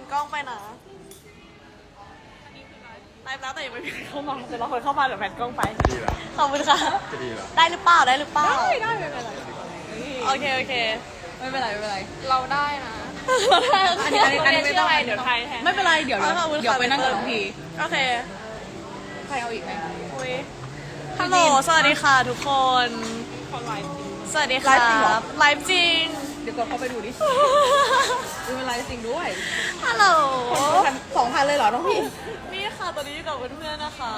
นกล้องไปนะไลฟ์แล้วแต่ยังไม่มีใครเข้ามาเดี๋ยวเราคนเข้ามาเดี๋ยวแพนกล้องไป ดีเหรอขอบคุณค่ะ จะดีเหรอได้หรือเปล่าได้หรือเปล่า ได้ได้ไม่เป็นไรโอเคโอเค ไม่เป็นไรไม่เป็นไรเราได้นะอันนี้อันนี้อันนี้ไม่ต้อง เดี๋ยวไทยแทน ไม่เป็นไรเดี๋ยวเราขอบคุณค่ะเดี๋ยวไปนั่งกับน้องพีโอเคใครเอาอีกไหมคุยฮัลโหลสวัสดีค่ะทุกคนสวัสดีค่ะไลฟ์จริง เดี๋ยวกดเข้าไปดูดิดูเป็นไรจริงด้วยฮัลโหลพันสองพันเลยเหรอน้องพี่นี่ค่ะตอนนี้อยู่กับเพื่อนๆนะคะ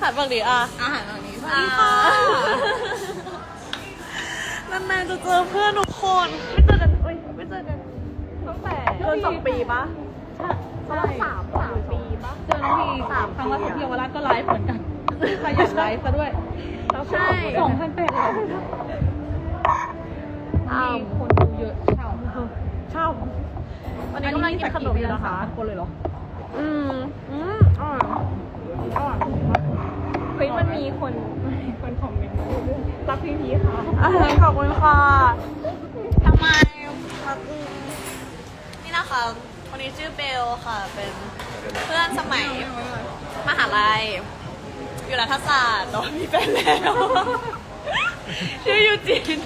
หันบังดีอะอาหารเหล่านี้สวัสอ่าดีค่ะนานๆจะเจอเพื่อนทุกคน ไม่เจอกันเอ้ยไม่เจอกันตั้งแต่เกินสองปีปะใช่สามสามปีปะเจอน้องพีสามครั้งล่าสุดที่เยาวราชก็ไลฟ์เหมือนกันขยันไลฟ์ซะด้วยใช่สองพันแปดร้อย อ้าวมีคนดูเยอะเช่าชอบวันนี้กำลังกินขนมอยู่นะคะสามคนเลยเหรอ อืมอืมอร่อยอร่อยเฮ้ยมันมีคนคนคอมเมนต์มาเรื่อยๆรักพี่พีค่ะอะขอบคุณค่ะทำไมครับอืมนี่นะคะคนนี้ชื่อเบลค่ะ เป็นเพื่อนสมัยมหาลัยอยู่รัฐศาสตร์แต่ว่ามีแฟนแล้ว ชื่อยูจิน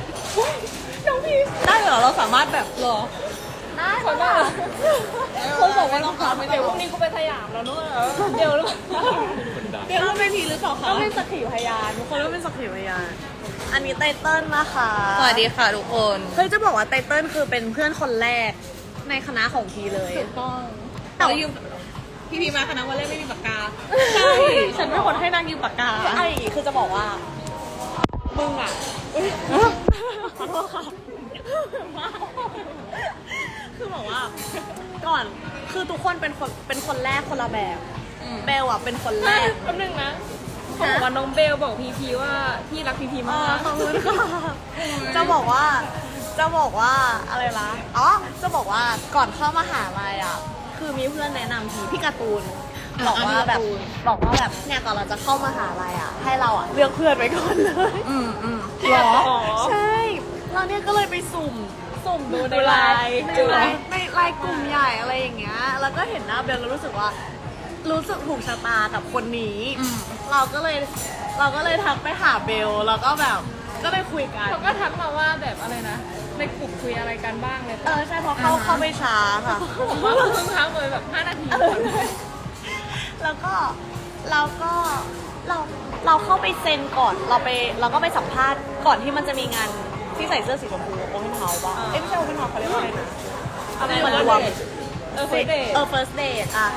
น้องพีได้เหรอเราสามารถแบบเหรอได้ค่ะเขาบอกว่าเราพาไม่เดี๋เดี๋ยยววพรุ่งนี้กูไปสยามแล้วนู่นเดี๋ยวหรือเปล่าคนดังเดี๋ยวเราไม่พีหรือเปล่าคะต้องเป็นสักขีพยานทุกคนต้องเป็นสักขีพยานอันนี้ไตเติ้ลนะคะสวัสดีค่ะทุกคนเฮ้ยจะบอกว่าไตเติ้ลคือเป็นเพื่อนคนแรกในคณะของพีเลยถูกต้องแต่แต่ยืมพี่พีมาคณะวันแรกไม่มีปากกาใช่ฉันเป็นคนให้นางยืมปากกาไอ้คือจะบอกว่า มึงอะขอโทษค่ะคือบอกว่า ก่อนคือทุกคนเป็นคนเป็นคนแรกคนละแบบเบลอะเป็นคนแรก แป๊บนึงนะเขาบอกว่าน้องเบลบอกพีพีว่าพี่รักพีพีเอมาอกขอบคุณค่ะจะบอกว่า จะบอกว่าอะไรละอ๋อ จะบอกว่าก่อนเข้ามหาลัยอะ คือมีเพื่อนแนะนำพีพี่การ์ตูนอะ บอกว่าแบบพี่การ์ตูนบอกว่าแบบเนี่ยก่อนเราจะเข้ามหาลัยอะ ให้เราอะเลือกเพื่อนไว้ก่อนเลยอืมอืมหรอใช่เราเนี่ยก็เลยไปสุ่มสุ่มดูในไลน์ในในไลไลน์น์ในไลน์กลุ่มใหญ่อะไรอย่างเงี้ยแล้วก็เห็นหน้าเบลแล้วรู้สึกว่า รู้สึกถูกชะตากับคนนี้อืมเราก็เลยเราก็เลยทักไปหาเบลแล้วก็แบบก็เลยคุยกันเขาก็ทักมาว่าแบบอะไรนะในกลุ่มคุยอะไรกันบ้างเลยเออใช่เพราะเข้าเข้าไปช้าค่ะผมว่าเพิ่งทักเลยแบบ5นาทีก่อน แล้วก็เราก็เราเราเข้าไปเซ็นก่อนเราไปเราก็ไปสัมภาษณ์ก่อนที่มันจะมีงานที่ใส่เสื้อสีชมพูโอเพนเฮาส์ป่ะเอ้ยไม่ใช่โอเพนเฮาส์เขาเรียกว่าอะไรนะอะไรมันนะรวม เออเฟซเดทเออ first date อะ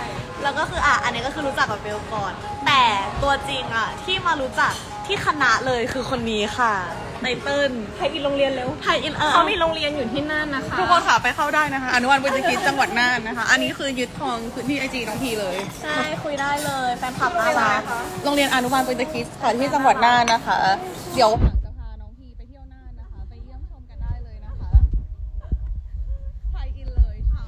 แล้วก็คืออะ อันนี้ก็คือรู้จักกับเบลก่อน แต่ตัวจริงอะ ที่มารู้จักที่คณะเลยคือคนนี้ค่ะ ไตเติ้ลไทยอินโรงเรียนเร็วไทยอินเออเขามีโรงเรียนอยู่ที่นั่นนะคะทุกคนค่ะไปเข้าได้นะคะ อนุวันบุญคิดจังหวัดน่านนะคะ อันนี้คือยึดทองพื้นที่ไอจีน้องพีเลย ใช่คุยได้เลยแฟนคลับน่ารักโรงเรียนอนุบาลปุญตคิดค่ะที่จังหวัดน่านนะคะ เดี๋ยวหลังจะพาน้องพีไปเที่ยวน่านนะคะไปเยี่ยมชมกันได้เลยนะคะไทยอินเลยค่ะ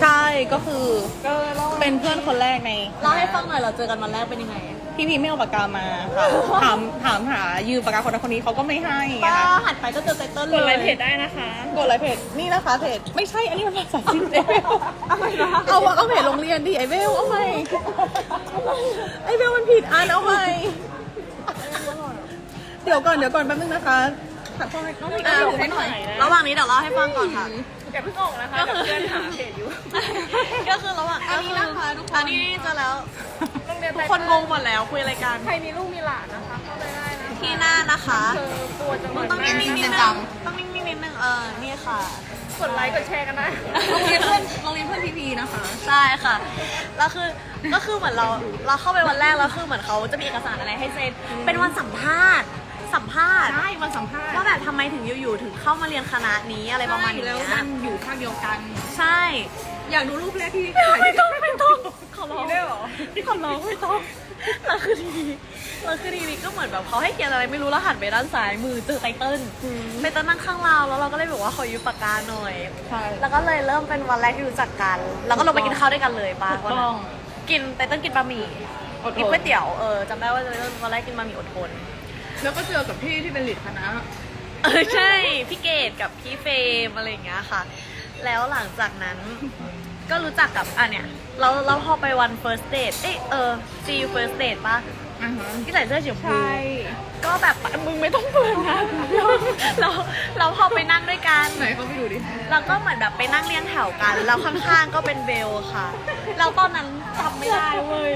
ใช่ก็คือเออเราเป็นเพื่อนคนแรกในเล่าให้ฟังหน่อยเราเจอกันวันแรกเป็นยังไง พี่พีไม่เอาปากกามาค่ะถามถามหายืมปากกาคนนั้นคนนี้เขาก็ไม่ให้ก็นะคะหันไปก็เจอไตเติ้ลกเลยดไลค์เพจได้นะคะ กดไลค์เพจนี่นะคะเพจไม่ใช่อันนี้มันภาษาจีนเอเบลเอาเอาเพจโรงเรียนดิไอเบลเอาไหมไอเบลมันผิดอันเอาไหมเดี๋ยวก่อนเดี๋ยวก่อนแป๊บนึงนะคะถัดเข้าให้น้องพีอะอ่านให้หน่อยระหว่างนี้เดี๋ยวเล่าให้ฟังก่อนค่ะ อย่าเพิ่งออกนะคะเดี๋ยวเพื่อนหาเพจอยู่ ก็คือระหว่างอันนี้นะคะทุกคนอันนี้เจะแล้ว คนงงหมดแล้วคุยอะไรกันใครมีลูกมีหลานนะคะเข้าไปได้นะที่หน้านะคะเธอตัวจังหวัดต้องนิ่งๆนิดนึงจต้องนิ่งๆนิดนึงเออนี่ค่ะ กดไลค์กดแชร์กันได้โรงเรียนเพื่อนโรงเรียนเพื่อนพีพีนะคะ ใช่ค่ะแล้วคือก็คือเหมือนเราเราเข้าไปวันแรกแล้วคือเหมือนเขาจะมีเอกสารอะไรให้เซ็นเป็นวันสัมภาษณ์สัมภาษณ์ใช่มาสัมภาษณ์ว่าแบบทำไมถึงอยู่ๆถึงเข้ามาเรียนคณะนี้อะไรประมาณนี้แล้วมันอยู่ภาคเดียวกัน ใช่ อยากดูรูปแรกที่ไม่ต้องไม่ต้องข อร้องมีด้วยเหรอขอร้องไม่ต้องแล้วคือทีนี้แล้วคือทีนี้ก็เหมือนแบบเขาให้เขียนอะไรไม่รู้แล้วหันไปด้านซ้ายมือเจอไตเติ้ลไตเติ้ลนั่งข้างเราแล้วเราก็เลยบอกว่าขอยืมปากกาหน่อยใช่แล้วก็เลยเริ่มเป็นวันแรกที่รู้จักกัน แล้วก็ลงไปกินข้าวด้วยกันเลยป้าถูกต้องกินไตเติ้ลกินบะหมี่อดทนกินก๋วยเตี๋ยวเออจำได้ว่าจะเริ่มวันแรกกินบะหมี่อดทน แล้วก็เจอกับพี่ที่เป็นหลีดคณะเออใช่พี่เกดกับพี่เฟรมอะไรอย่างเงี้ยค่ะ แล้วหลังจากนั้น ก็รู้จักกับอะเนี่ยเราเราพอไปวัน first date เอ้ยเออ see you first date ปะที่ใส่เสื้อสีชมพู ใช่ ก็แบบมึงไม่ต้องเปิดนะเราเราเราพอไปนั่งด้วยกัน ไหนเขาไปดูดิ เราก็เหมือนแบบไปนั่งเรียงแถวกัน แล้วข้างๆก็เป็นเบลค่ะ เราตอนนั้นจำไม่ได้เว้ย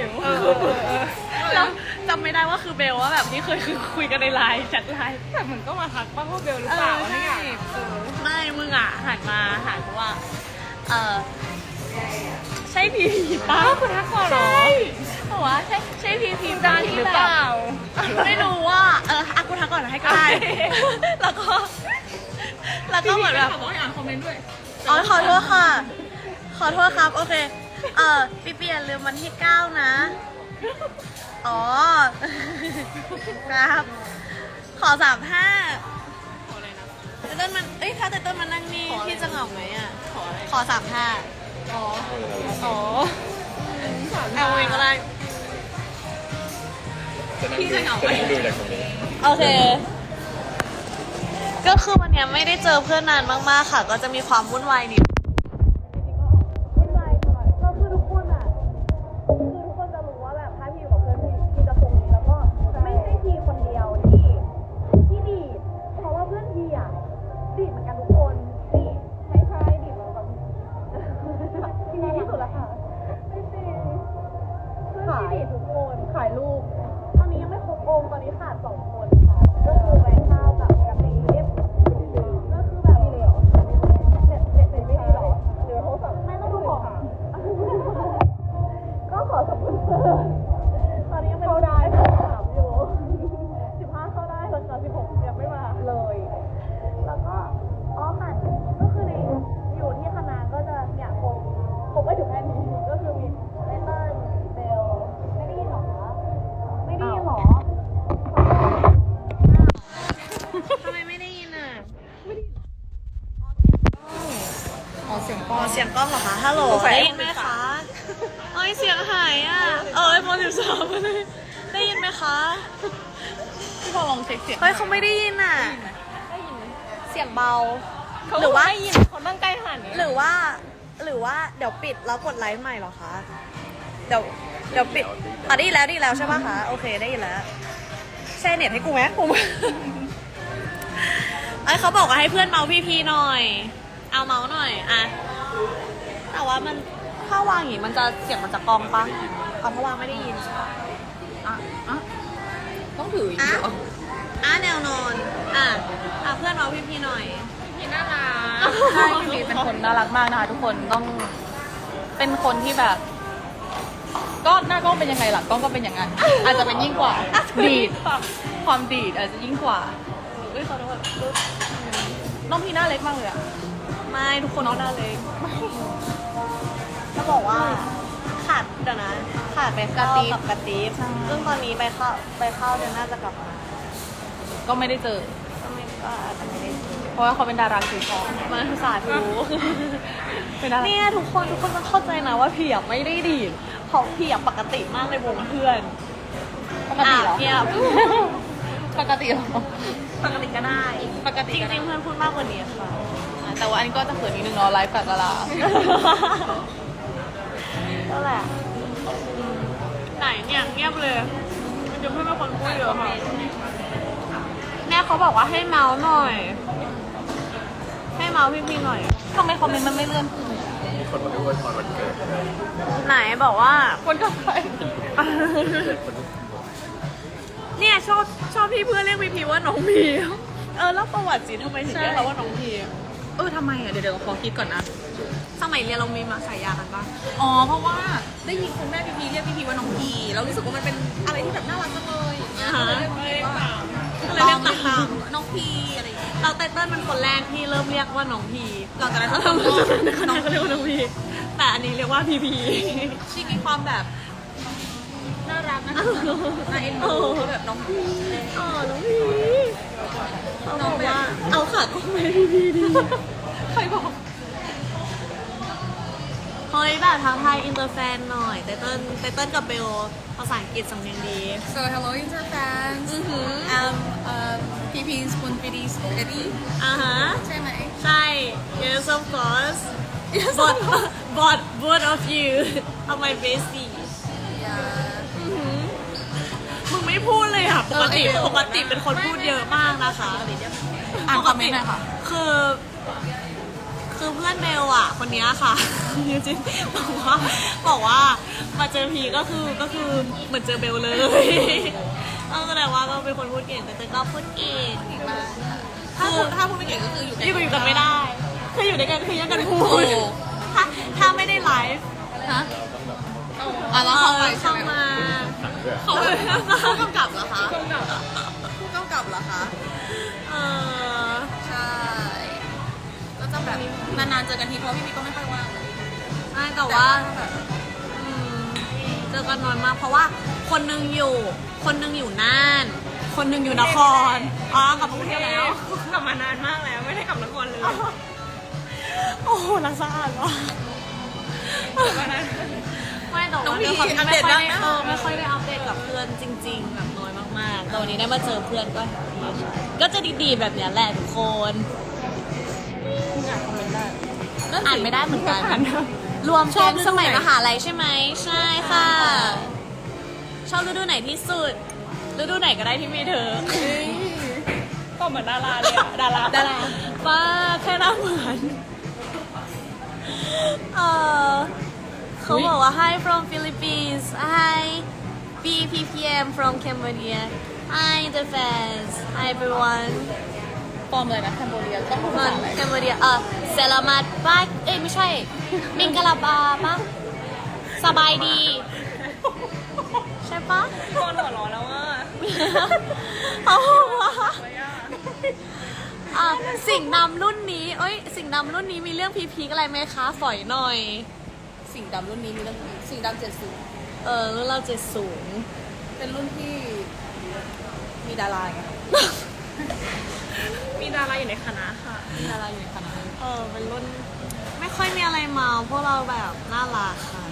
เราจำไม่ได้ว่าคือเบลว่าแบบที่เคยคือคุยกันในไลน์แชทไลน์แต่มันก็มาทักบ้างว่าเบลหรือเปล่าเออใช่เนี่ยเออไม่มึงอะหันมาหันว่า เออ ใช่พีพีป้าอ้าวคุณทักก่อนเหรอใช่บอกว่าใช่ใช่พีพีจานหรือเปล่า ไม่รู้ว่า เอออากูทักก่อนให้ก็ได้ แล้วก็ แล้วก็เหมือนแบบบอกให้อ่านคอมเมนต์ด้วย อ๋อขอโทษค่ะ ขอโทษครับ โอเค เออปีเปลี่ยนลืมวันที่เก้านะ อ๋อ ครับ ขอสามห้าแต่ต้นมัน เอ้ย ถ้าแต่ต้นมันนั่งนี่พี่จะเหงาไหมอะ ขอสามห้า อ๋อ อ๋อเอาเองก็ได้พี่จะเหงาไหมดูจากตรงนี้ โอเค ก็คือวันเนี้ยไม่ได้เจอเพื่อนนานมากๆค่ะ ก็จะมีความวุ่นวายนิด หรือว่า หรือว่าเดี๋ยวปิดแล้วกดไลฟ์ใหม่เหรอคะ เดี๋ยวเดี๋ยวปิดอะได้ยินแล้วได้ยินแล้วใช่ปะคะ โอเคได้ยินแล้วแชร์เน็ตให้กูไหมกูไอยเขาบอกว่าให้เพื่อนเมาพี่พีหน่อย เอาเมาหน่อยอะแต่ว่ามันถ้าวางอย่างงี้มันจะเสียงมันจะกองปะเอาถ้าวางไม่ได้ยินใช่ปะอะอะต้องถืออีกเหรออะแนวนอนอะอะเพื่อนเมาพี่พีหน่อย น่ารักใช่พี่พีเป็นคนน่ารักมากนะคะทุกคนต้องเป็นคนที่แบบ ก็หน้ากล้องเป็นยังไงหลังกล้องก็เป็นอย่างนั้นอาจจะเป็นยิ่งกว่าดีดความดีดอาจจะยิ่งกว่าเฮ้ยขอโทษน้องพีหน้าเล็กมากเลยอะไม่ทุกคนน้องน่าเล็กจะบอกว่าขาดเดี๋ยวนะขาดไปเข้ากับกระติบซึ่งตอนนี้ไปเข้าไปเข้าเดี๋ยวน่าจะกลับมาก็ไม่ได้เจอก็ไม่ก็อาจจะไม่ได้เพราะว่าเขาเป็นดาราคิวทองมาสาธุเป็นดาราเนี่ยทุกคนทุกคนต้องเข้าใจนะว่าพี่อะไม่ได้ดีดเพราะพี่อะปกติมากในวงเพื่อนปกติเหรออะเงียบ ปกติเหรอ ปกติก็ได้ปกติจก็ได้ ริงๆเพื่อนพูดมากกว่านี้ค่ะ อะแต่ว่าอันนี้ก็จะเขินนิดนึงเนาะไลฟ์กับดาราก็แหละไหนเนี่ยเงียบเลย มันจะเพื่อนเป็นคนพูดเยอะค่ะแม่เขาบอกว่าให้เมาส์หน่อยให้เมาส์พี่ๆหน่อยทำไมคอมเมนต์มันไม่เลื่อนขึ้นมีคนมาด้วยพรวันเกิดไหนบอกว่าคนกับใครเนี่ยชอบชอบที่เพื่อนเรียกพีพีว่าน้องพีเออแล้วประวัติสิทำไมถึงเรียกเราว่าน้องพีเออทำไมอะเดี๋ยวเดี๋ยวขอคิดก่อนนะสมัยเรียนเรามีมาฉายากันปะอ๋อเพราะว่าได้ยินคุณแม่พีพีเรียกพีพีว่าน้องพีแล้วรู้สึกว่ามันเป็นอะไรที่แบบน่ารักจังเลยอย่างเงี้ยก็เลยเรียกพีว่าอะไรเรียกตามน้องพีอะไรอย่าง เงี้ยเราไตเติ้ลเป็นคนแรกที่เริ่มเรียกว่าน้องพีหลังจากนั้นแล้เขาวก็น้องก็เรียกว่าน้องพีแต่อันนี้เรียกว่าพีพีชีมีความแบบน่ารักนะคะน่าเอ็นดูเขาแบบน้องพีอ๋อน้องพีเขาบอกว่าเอาขาก็ไม่พีพีดีใครบอกเฮ้ยแบบทักทายอินเตอร์แฟนหน่อยไตเติ้ลไตเติ้ลกับเบล ภาษาอังกฤษสำเนียงดี So hello inter fans um um PP Spoon Fitty Spaghetti อ่าฮะ ใช่ไหม ใช่ yes of course but but both of you are my besties Yeah มึงไม่พูดเลยอะ ปกติเออ ปกติเป็นคนพูดเยอะมากนะคะ อ่านคอมเมนต์หน่อยค่ะ คือ คือเพื่อนเบลอะ คนเนี้ยค่ะยูจินบอกว่าบอกว่ามาเจอพีก็คือก็คือเหมือนเจอเบลเลยเออแสดงว่าก็เป็นคนพูดเก่งแต่เต้ยก็พูดเก่งถ้าพูดถ้าพูดไม่เก่งก็คืออยู่อยู่อยู่กันไม่ได้คืออยู่ด้วยกันคือยังกันพูโอ้ดถ้าถ้าไม่ได้ไลฟ์ฮะอะแล้วเข้าไปใช่เข้าไหมมาสั่งด้วยเขาผู้กำกับเหรอคะผู้กำกับเหรอคะเออใช่ ก็จะแบบนานๆเจอกันทีเพราะพี่พีก็ไม่ค่อยว่างใช่แต่ว่าอืมเจอกันน้อยมากเพราะว่าคนหนึงอยู่ คนหนึงอยู่น่าน คนหนึงอยู่นครอ๋อกลับมากรุงเทพแล้ว กลับมานานมากแล้วไม่ได้กลับนครเลยโอ้โหรักสะอาดว่ะกลับมานานไม่แต่น้อว่างพีด้วยความที่อัปเดไม่ตค่อยบ้างได้นะ เออไม่ค่อยได้อัปเดตกับเพื่อนจริง ๆ แบบน้อยมากๆแต่วันนี้ได้มาเจอเพื่อนก็แฮปปี้ใช่ก็จะดีๆแบบเนี้ยแหละทุกคน อ่านไม่ได้เหมือนกันอ่านได้รวมชอบเป็นฤดูสมัยไหนมหาลัยใช่ไหมใช่ค่ะ ชอบฤดูไหนที่สุดฤดูไหนก็ได้ที่มีเธอก็เหมือนดาราเลยอะดาราดาราป้าแค่หน้าเหมือนเออเขาบอกว่า Hi from Philippines Hi BPPM from Cambodia Hi the fans Hi everyone ปลอมเลยนะแคนโบเรียต้องพูดภาษาอะไรแคมเบเดียเออเซลามัดป้าเอ้ยไม่ใช่ มิงกะลาบาปะสบายดี ใช่ปะคนหัวเร้อนแล้วว่าเขาบอกว่าอะสิ่งนำรุ่นนี้เอ้ย สิ่งนำรุ่นนี้มีเรื่องพีคๆอะไรไหมคะ ฝอยหน่อย สิ่งดำรุ่นนี้มีเรื่องสิ่งดำเจ็ดสูงเออรุ่นเราเจ็ดสูงเป็นรุ่นที่มีดาราไง มีดาราอยู่ในคณะค่ะ มีดาราอยู่ในคณะเออเป็นรุ่น ไม่ค่อยมีอะไรเมาพวกเราแบบน่ารักค่ะ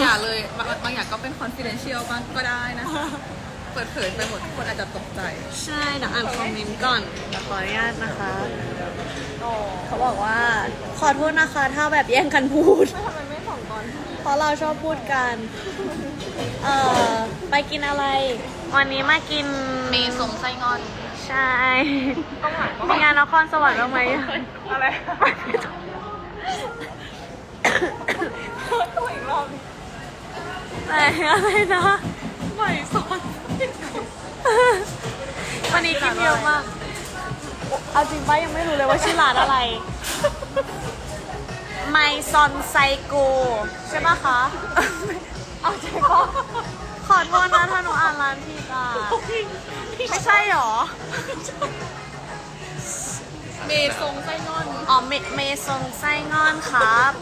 อย่าเลยบางบางอย่างก็เป็น confidential บ้างก็ได้นะคะ เปิดเผยไปหมดทุกคนอาจจะตกใจ ใช่เดี๋ยวอ่านคอมเมนต์ก่อนเดี๋ยวขออนุญาตนะคะ เขาบอกว่า ขอโทษนะคะถ้าแบบแย่งกันพูด ทำไมไม่ส่งก่อน เพราะเราชอบพูดกัน เออไปกินอะไร วันนี้มากินมีทรงไส้งอน ใช่ ต้องหลังมีงานนครสวรรค์บ้างไหมอะไรตัวอีกรอบแต่อะไรนะใหม่สอนวันนี้กินเยอะมาก เอาจริงป้ายังไม่รู้เลยว่าชื่อร้านอะไร ไมซอนไซโกใช่ปะคะ เอาใช่ปะ ขอโทษนะถ้าหนูอ่านร้านผิดอะไม่ใช่หรอ เมทรงไส้งอน อ๋อเมเมซงไส้งอนครับ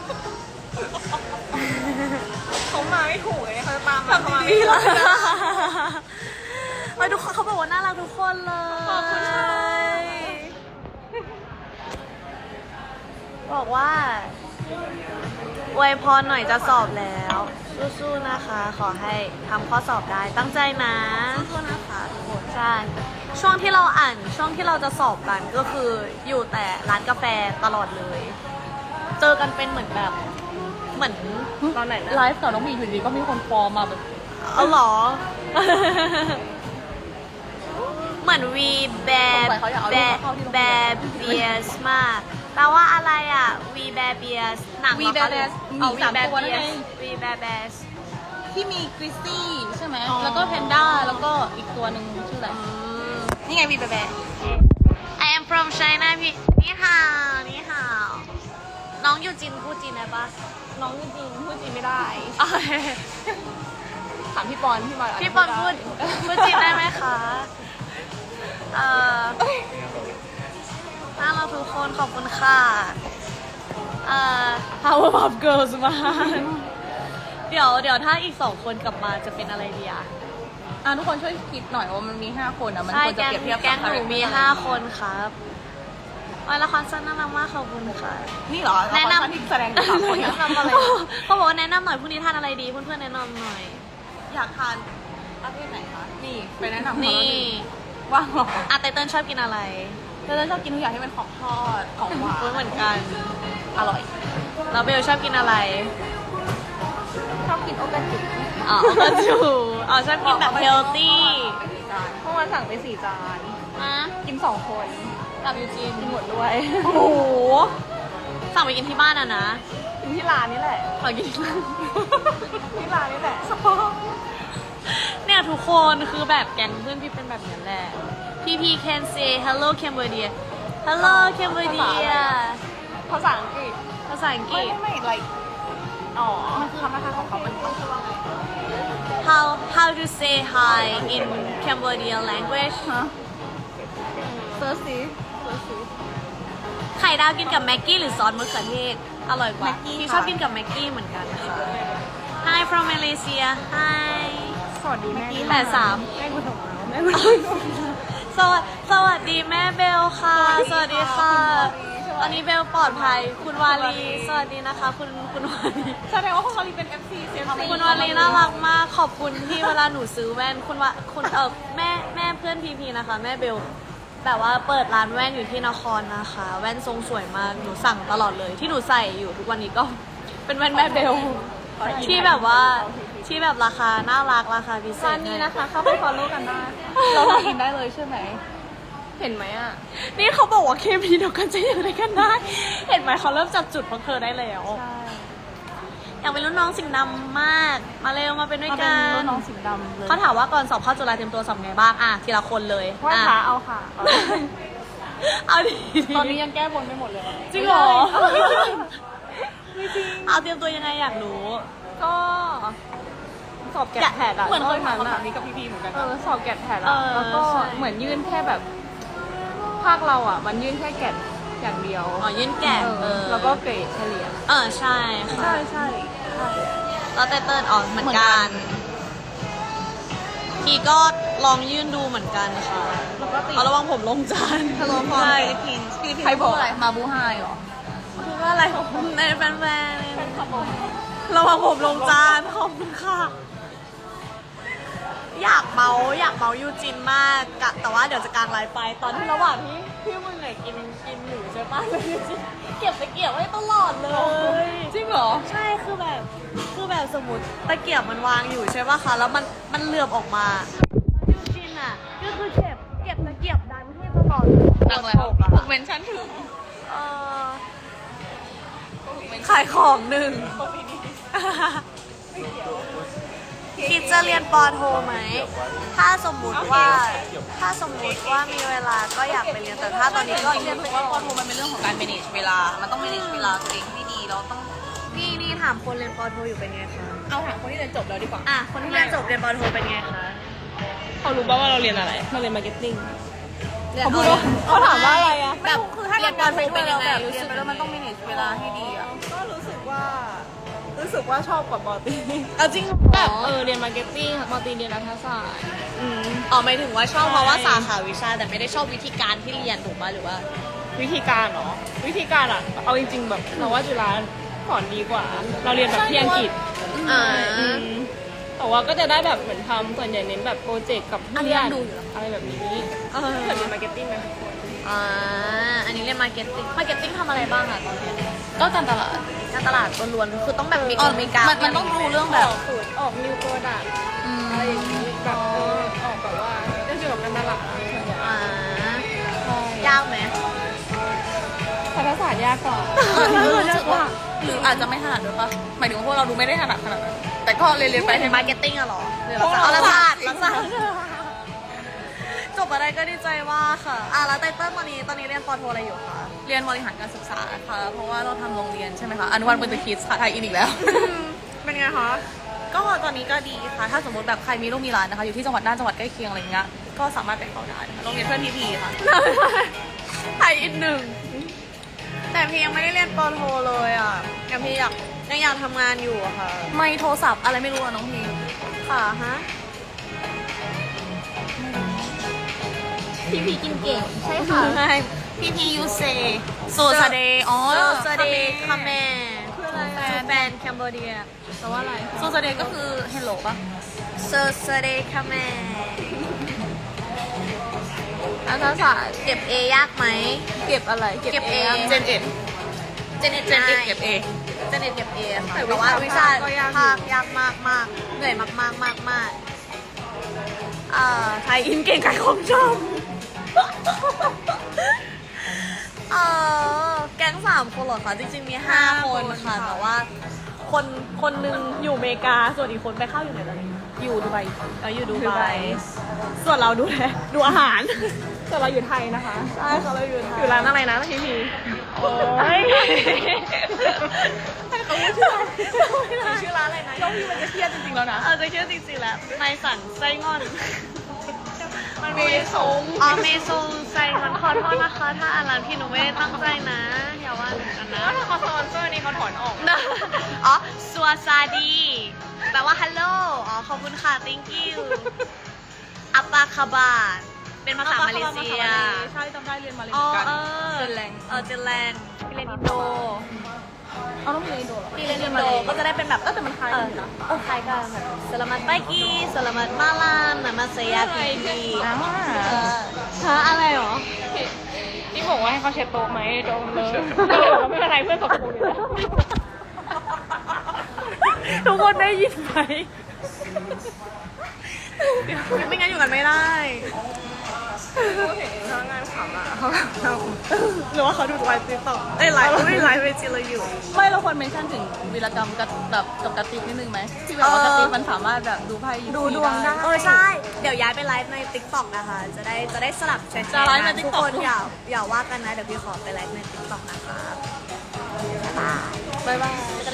เขามาไม่ถูกเลยเขาจะตามมาเขามาไม่ดีถูกเลยเฮ้ยทุกคนเขาบอกว่าน่ารักทุกคนเลยขอบคุณค่ะ บอกว่า อวยพรหน่อยจะสอบแล้ว สู้ๆนะคะ ขอให้ทำข้อสอบได้ตั้งใจนะสู้ๆนะคะทุกคนใช่ช่วงที่เราอ่านช่วงที่เราจะสอบกันก็คืออยู่แต่ร้านกาแฟตลอดเลย เจอกันเป็นเหมือนแบบเหมือนตอนไหนนะไลฟ์กับน้องหมีอยู่ดีก็มีคนฟอร์มมาแบบเอาเหรอ เหมือนวีแบสงสัยเขาอยากเอาแบลูกมาเข้าที่โรงแบเรียนเบียสมาก แปลว่าอะไรอะวีแบเบียสหนังเหรอ We คะ Bear Bears เอามีวีสามแบตัวเบีนั่ยนสไงวีแบเบียสที่มีคริสตี้ใช่ไหม อ๋อ แล้วก็แพนด้า แล้วก็อีกตัวหนึ่งชื่ออะไร นี่ไงวีแบแบ I am from China พี่นี่ฮาวนี่ฮาวน้องอยู่จีนพูดจีนได้ปะน้องจริงๆพูดจีนไม่ได้ โอเคถามพี่ปอน พี่ปอนพี่ปอนพูดพูดจีนได้ไหมคะ เอ่อ น่ารักทุกคนขอบคุณค่ะเอ่อ Powerpuff Girls มาเดี๋ยวเดี๋ยวถ้าอีกสองคนกลับมาจะเป็นอะไรดีอะอะทุกคนช่วยคิดหน่อยว่ามันมี 5 คนอะ มันใช่ควรจะแก๊งเปรียบเทียบแก๊งหนู character มีอะไรห้าคนครับวันละครสั้นน่ารักมากขอบคุณค่ะ นี่เหรอแนะนำละครที่แสดงสามคนแนะนำอะไรเขาบอกว่าแนะนำหน่อยพรุ่งนี้ทานอะไรดีเพื่อนๆแนะนำหน่อย อยากทานประเภทไหนคะ นี่ไปแนะนำเขานี่ว่างเหรออาไตเติ้ลชอบกินอะไร เธอชอบกินทุกอย่างที่เป็นของทอดของหวานเหมือนกัน อร่อย แล้วเบลชอบกินอะไร ชอบกินโอกาจิอ๋อก็จูอ๋อชอบกินแบบเฮลตี้เมื่อวานสั่งไปสี่จานนะกินสองคนกับยูจีนกินหมดด้วย โอ้โห สั่งไปกินที่บ้านอะนะกินที่ร้านนี่แหละขอกินที่บ้านที่ร้านนี่แหละเนี่ยทุกคนคือแบบแก๊งเพื่อนพี่เป็นแบบนี้แหละ พี่พี่ can say hello Cambodia hello Cambodia ภาษาอังกฤษภาษาอังกไม่ฤษ ไม่ไม่ like อ๋อมันคือคำทักทายของเขามันต้องชื่อว่าไง how how to say hi in Cambodia language ฮะเซิร์ชสิเซิร์ชสิ ไข่ดาวกินกับแม็กกี้หรือซอสมะเขือเทศ อร่อยกว่าแม็กกี้พี่ค่ะ ชอบกินกับแม็กกี้เหมือนกันนะคะ Hi from Malaysia Hi สวัสดีแม่แปดสาม แม่กูส่งมาแม่กูส วัสสวัสดีแม่เบลค่ะ สวัสดีค่ะ ตอนนี้เบลปลอดภัย คุณวาลี สวัสดีนะคะ คุณคุณวาลี แสดงว่าพวกเขาลีเป็น FC เสียงคุณวาลีน่ารักมาก ขอบคุณที่เวลาหนูซื้อแว่น คุณว่าคุณเออแม่แม่เพื่อนพีพีนะคะ แม่เบล แบบว่าเปิดร้านแว่นอยู่ที่นครนะคะ แว่นทรงสวยมาก หนูสั่งตลอดเลย ที่หนูใส่อยู่ทุกวันนี้ก็เป็นแว่นแม่เบล ที่แบบว่า ที่แบบราคาน่ารักราคาพิเศษร้านนี้นะคะ เข้าไป follow กันได้เราทำอินได้เลยใช่ไหม เห็นไหมอะ นี่เขาบอกว่าเคมีเดียวกันจะอยู่ด้วยกันได้ เห็นไหมเขาเริ่มจับจุดพวกเธอได้แล้วใช่อยากเป็นรุ่นน้องสิ่งดำมาก มาเร็วมาเป็นด้วยมาเป็กันนรุ่นน้องสีดำเลยเขาถามว่าก่อนสอบเข้าจุฬาเตรียมตัวสอบไงบ้างอะทีละคนเลยว่าอะขาเอาค่ะ เอาดีตอนนี้ยังแก้บนไม่หมดเลยจริงเหรอไม่จริง เอาเตรียมตัวยังไงอยากรู้ ก็ สอบแกะแผดอะเหมือนเคยถามรอบคำถามอะนี้กับพี่พีเหมือนกัน เออสอบแกะแผดเออะอแล้วก็ใช่ เหมือนยื่นแค่แบบ ภาคเราอะมันยื่นแค่แกะอย่างเดียวอ๋อยื่นแกะเอเอออแล้วก็เกรดเฉลี่ย เออใช่ค่ะ ใช่ใช่ใช่แล้วไตเติ้ลอ๋อเหมือนกัน พี่ก็ลองยื่นดูเหมือนกันค่ะแล้วก็ติดเอาระวังผมลงจานฮัลโหลฟอร์ใช่ฟิลิปปินส์ฟิลิปปินส์ใครบอกพูดอะไรมาบูไฮเหรอ คือว่าอะไรในแฟนๆระวังผมลงจานขอบคุณค่ะ อยากเมาอยากเมายูจินมากกะแต่ว่าเดี๋ยวจะกลางไลฟ์ไป ตอนที่ระหว่างที่พี่มึงไงกินกินอยู่ใช่ปะแล้วยูจินเก็บตะเกียบไว้ตลอดเลย จริงเหรอ ใช่คือแบบคือแบบสมมติตะเกียบมันวางอยู่ใช่ปะคะแล้วมันมันเหลือบออกมายูจินอะก็คือเก็บเก็บตะเกียบดันให้ตลอดดังแล้วตกอะถูกเมนชั่นถึงเออขายของหนึ่ง คิดจะเรียนปอโทไหม ถ้าสมมุติว่า ถ้าสมมุติว่ามีเวลาก็อยากไปเรียน แต่ถ้าตอนนี้ก็เรียนรู้ว่าปอโทมันเป็นเรื่องของการ manage เวลา มันต้อง manage เวลาตัวเองให้ดีเราต้อง นี่นี่ถามคนเรียนปอโทอยู่เป็นไงคะ เอาถามคนที่เรียนจบแล้วดีกว่าอะ คนที่เรียนจบเรียนปอโทเป็นไงคะ เขารู้ป่าว่าเราเรียนอะไร เราเรียนมาร์เก็ตติ้ง เขาพูดว่าเขาถามว่าอะไรอะแบบคือถ้าเรียนปอโทเป็นยังไงแบบเรียนไปแล้วมันต้อง manage เวลาให้ดีอะก็รู้สึกว่า รู้สึกว่าชอบกว่าปอตรีเอาจริงเหรแบบอเออเรียนมาร์เก็ตติ้งปอตรีเรียนรัฐศาสตร์อืมอ๋อหมายถึงว่าชอบเพราะว่าใช่สาขาวิชา แต่ไม่ได้ชอบวิธีการที่เรียนถูกป่ะหรือว่า วิธีการเหรอวิธีการอะเอาจริง ๆ แบบเราว่าจุฬาสอนดีกว่า เราเรียนแบบที่อังกฤษอ่าอืมแต่ว่าก็จะได้แบบเหมือนทำส่วนใหญ่เน้นแบบโปรเจกต์กับอันเพื่นี้อนดูอยู่อะไรแบบนี้เออเกิดเรียนมาร์เก็ตติ้งไหมทุกคน อ่าอันนี้เรียนมาร์เก็ตติ้งมาร์เก็ตติ้งทำอะไรบ้างอะตอนเรียนก็การตลาด การตลาดล้วนๆคือต้องแบบมีอ๋กอลมีการมันมันต้องรู้เรื่องแบบ ออกสูตรออกนิวโปรดักต์อืมอะไรอย่างนี้แบบเออออกแบบว่าเรื่องเกี่ยวกับการตลาดส่วนใหญ่อ่ายากไหมคณะศาสตร์ยากกว่ารู้สึกว่าหรืออาจจะไม่ถนัดด้วยปะหมายถึงว่าพวกเราดูไม่ได้ถนัดขนาดนั้นแต่ก็เรียนเรียนๆไปไปให้ถึงมา มาร์เก็ตติ้งอะเหรอหรือพวกเรารัฐศาสตร์รัฐศาสตร์จ บอะไรก็ดีใจว่าค่ะอะแล้วไตเติ้ลตอนนี้ตอนนี้เรียนปอโทอะไรอยู่คะ เรียนบริหารการศึกษาค่ะ เพราะว่าเราทำโรงเรียนใช่ไหมคะอนุบาลเป็นตะคิดค่ะไทยอินอีกแล้ว เป็นไงคะ ก็ตอนนี้ก็ดีค่ะ ถ้าสมมติแบบใครมีลูกมีหลานนะคะ อยู่ที่จังหวัดน่านจังหวัดใกล้เคียงอะไรเงี้ย ก็สามารถไปเข้าได้นะคะโรงเรียนเพื่อนพีพีค่ะ ไทยอีกหนึ่ง แต่พี่ยังไม่ได้เรียนปอโทเลยอะยังพี่อยากยังอยากทำงานอยู่อะค่ะ ไม่โทรศัพท์อะไรไม่รู้อะน้องพีค่ะฮะ พี่พีกินเก่งใช่ค่ะใช่พี่พียูเซโซซาเดย์อ๋อโซซาเดคาเมคืออะไรแฟอะนแฟนแคนเบเดียแปลว่าอะไรโซซาเดย์ก็คือเฮลโลป่ะโซซาเดคาเมอาจารย์ศาสตร์เก็บ A ยากไหม เก็บอะไร เก็บ A เจนเอ็ดเจเน็ตเจนเอ็ดเก็บเอเจเน็ตเก็บ A ค่ะแต่แต่ว่าวิวิชาชาก็ยากอยู่ภาคยากมากมากเหนื่อยมากมากมากมากอ่าไทยอินเก่งกับของชอบ เออแก๊งสามคนเหรอคะ จริงๆมีห้าคนค่ะ แต่ว่า คนคนหนึ่งอยู่อเมริกา ส่วนอีกคนไปเข้าอยู่ไหนตอนนี้อยู่ดูไบเอออยู่ดูดูไบไบส่วนเราดูแลดูอาหาร แต่เราอยู่ไทยนะคะ ใช่ค่ะเราอยู่ไทยอยู่ร้านอะไรนะพี่พีโอ้ยให้เขาพูดชื่อร้านชื่อร้านอะไรนะน้องพี่มันจะเครียดจริงๆแล้วนะ เออจะชื่อจริงๆแล้วในสันไส้งอน มันมีสงอ๋อเมซงไส้งอนขอโทษนะคะ ถ้าอ่านร้านพี่หนูไม่ได้ตั้งใจนะอย่าว่าหนูกันนะถ้าเขาสปอนเซอร์นี่เขาถอนออก อ๋อสัวซาดีแปลว่าฮัลโหล อ๋อ ขอบคุณค่ะ thank you อัปปาคาบาดเป็นภาษามาเลเซีย ใช่จำได้เรียนมาเลอ๋อเซียกันเออเจนแรงเออเจนแลนพี่เรียนอินโด เอาต้องมีอินโดเหรอพี่เรียนอินโดก็จะได้เป็นแบบเออแต่มันคล้ายเอกัอนนะเออคล้ายกันแบบสลามัดไปกีสลามัดมาลามนามาเซียพีพีอ่าเออฮะอะไรหรอที่บอกว่าให้เขาเช็ดโต๊ะไหมโดนเลยเราไม่เป็นไรเพื่อนตกปูอยู่แล้วทุกคนได้ยินไหมไม่งั้นอยู่กันไม่ได้ เห็นพนักงานขำอะเขาหรือว่าเขาดูไลฟ์ติ๊กต็อกเอ้ยไลฟ์ไม่ไลฟ์เวทีเราอยู่ ไม่เราควรเมนชั่นถึงวีรกรรมกับแบบกับกระติกนิดนึงไหมที่แบบว่ากระติกมันสามารถแบบดูไพ่ยิปซีเออใช่ เดี๋ยวย้ายไปไลฟ์ใน t ิ k t o k นะคะ จะได้จะได้สลับแชร์จะไลฟ์ในทุก TikTok คนอย่าอย่าว่ากันนะ เดี๋ยวพี่ขอไปไลฟ์ใน t ิ k t o k นะคะบ๊ายบาย บ๊ายบายเจอกันใน